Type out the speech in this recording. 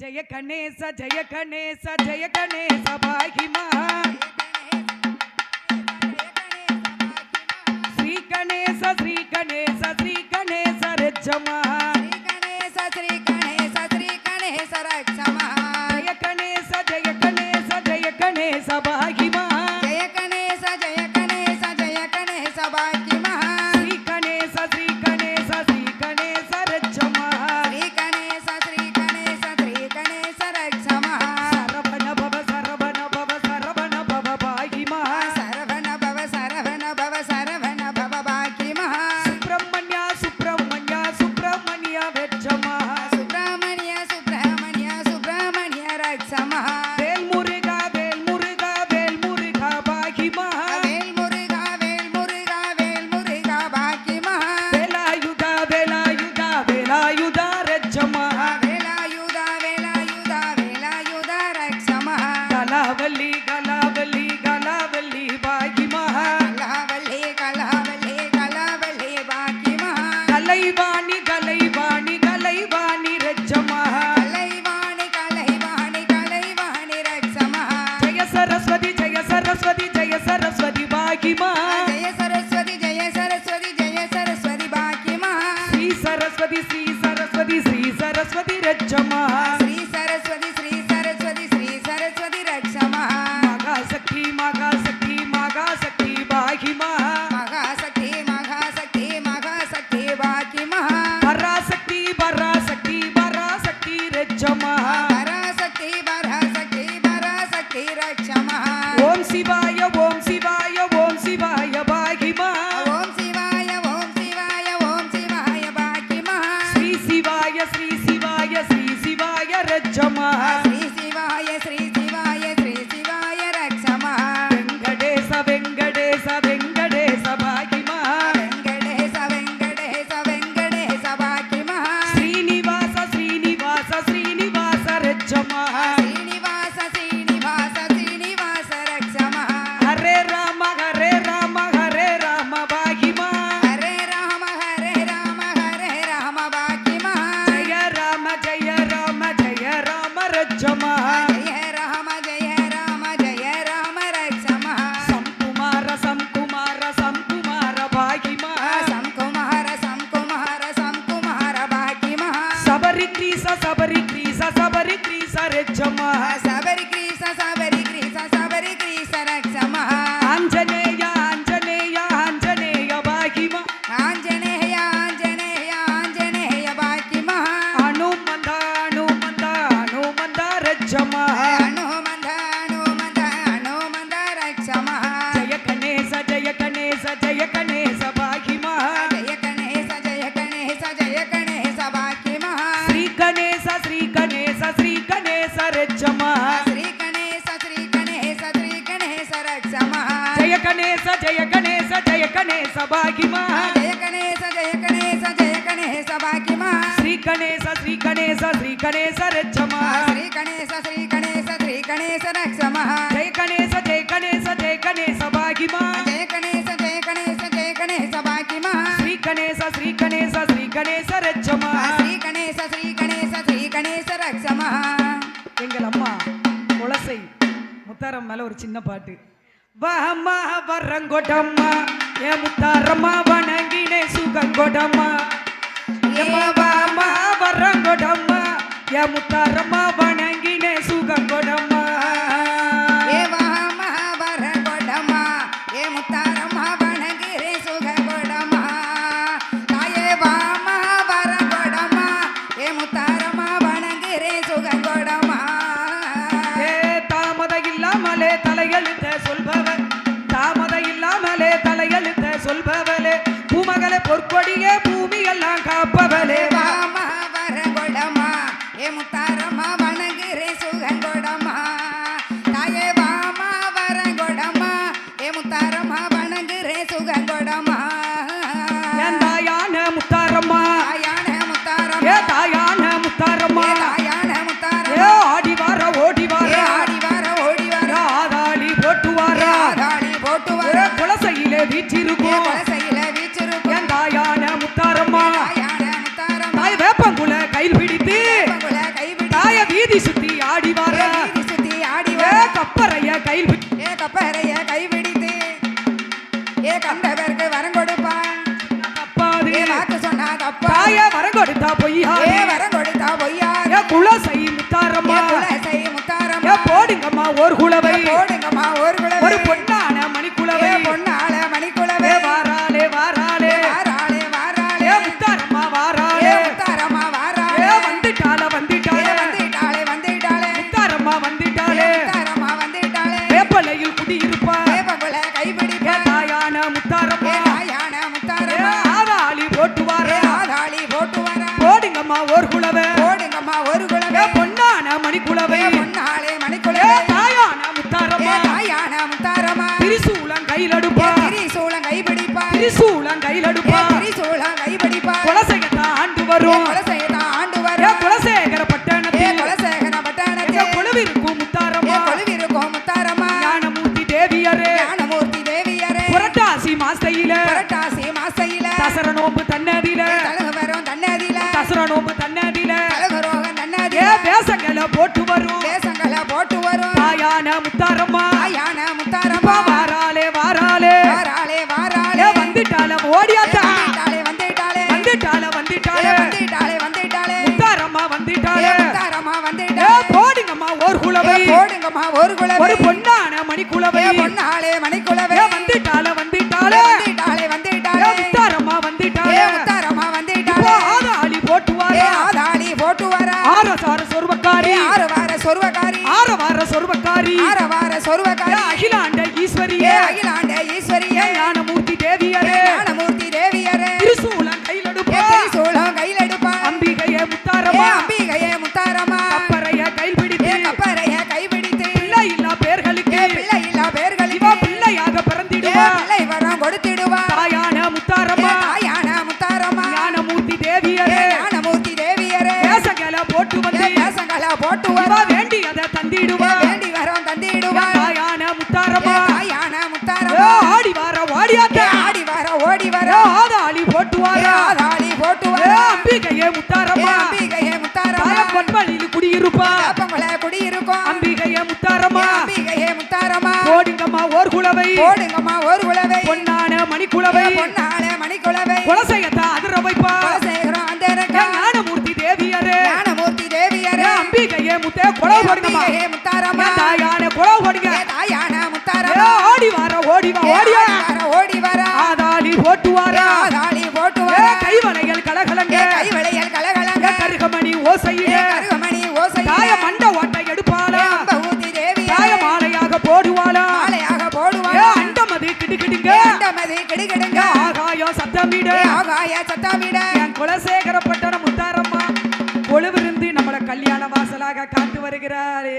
जय गणेश जय गणेश जय गणेश, भाई महान श्री गणेश श्री गणेश श्री गणेश रे जमा। ಆಗಲಿ గణేశ భాగ్యమా? జయ గణేశ జయ గణేశ జయ గణేశ భాగ్యమా? శ్రీ గణేశ శ్రీ గణేశ శ్రీ గణేశ రక్షమా? శ్రీ గణేశ శ్రీ గణేశ శ్రీ గణేశ రక్షమా? జయ గణేశ జయ గణేశ జయ గణేశ భాగ్యమా? జయ గణేశ జయ గణేశ జయ గణేశ భాగ్యమా? శ్రీ గణేశ శ్రీ గణేశ శ్రీ గణేశ రక్షమా? శ్రీ గణేశ శ్రీ గణేశ శ్రీ గణేశ రక్షమా? எங்கள் அம்மா குலசை முத்தாரம்மால ஒரு சின்ன வஹம்மா வரங்கொடம்மா ஏ முத்தாரம்மா வணங்கினே சுகங்கொடம்மா. ஏமா வஹம்மா வரங்கொடம்மா ஏ முத்தாரம்மா வண remontar a mama. வீதி சுத்தி ஆடி வார. வீதி சுத்தி ஆடி வர. கப்பறைய கையில் ஏ கப்பறைய கைபிடித்து ஏ கண்டவருக்கு வரம் கொடுப்பான் தப்பாது. ஏ வாக்கு சொன்னா தப்பா. வரம் கொடுத்தா பொய்யா ஏ வரம் கொடுத்தா பொய்யா ஏ குலசை முத்தாரம்மா. குலசை முத்தாரம்மா. ஏ போடுங்கம்மா ஒரு குலவை கையிலடுப்பா. ஏ திரிசூலம் கைபிடிப்பா திரிசூலம் ஏ கையிலடுப்பா திரிசூலம் கைபிடிப்பா குலசையத்தான் ஆண்டு வரும். குலசையதான் ஆண்டு வரும். குலசேகர ஏ பட்டணத்தில் குலசேகர குழுவிற்கும் ஏ முத்தாரம்மா. கொலுவிருக்கோம் முத்தாரம்மா. ஞானமூர்த்தி தேவியரே. ஞானமூர்த்தி தேவியரே. புரட்டாசி மாசையில. புரட்டாசி மாசையில. தசர நோம்பு தன்னதில தலகு வரும் தன்னதில தசர நோம்பு தன்னதில தலகு ரோகம் ஏ தன்னதில வேஷங்களை போட்டு வரும். தேசங்களை போட்டு வரும். தாயான முத்தாரம்மா. தாயான முத்தாரம்மா. போடுங்கம்மா ஒரு குலவை ஒரு பொன்னான மணிக்குலவை ஏ, பொன்னாளே வந்துட்டாலே ஏ, வந்துட்டாளே வந்துட்டாளே. முத்தாரம்மா ஏ வந்துட்டாலே முத்தாரம்மா இப்போ வந்துட்டாளே. ஆதாளி போட்டு வாரா ஆதாளி போட்டு வரா ஆரசார சொருபக்காரி ஏ ஆறு வார சொருவகாரி ஆரவார சொருபக்காரி ஆதாளி போட்டு ஏ வாரா ஆதாளி போட்டு ஏ வர அம்பிகையே முத்தாரம்மா. அம்பிகையே முத்தாரம்மா. பொன்மலில் குடியிருப்பா. அப்பங்கள குடியிருக்கோம். அம்பிகையே முத்தாரம்மா. அம்பிகையே முத்தாரம்மா. போடுங்கம்மா ஓர் குலவை. போடுங்கம்மா ஒரு குலவை. பொன்னான மணிக்குலவை. ஏ பொன்னாளே மணிக்குலவை. குலசையத்தை அதிர வைப்பா குலசேகரம் அந்த ஏ ஞானமூர்த்தி தேவியரே. ஞானமூர்த்தி தேவியரே. அம்பிகையே முத்தே குலவு போடுங்கம்மா அம்பிகையே முத்தாரம்மா. தாயான குலவு போடுங்க ஏ தாயான முத்தாரம்மா. ஆடி வார ஓடி வா ஓடி வர ஓடி வர. ஆதாளி போட்டு சத்தமிட ஆகாய சத்தாமிட என் குலசேகரப்பட்டண முத்தாரம்மா கொழுவிருந்து நம்மள கல்யாண வாசலாக காத்து வருகிறாரே.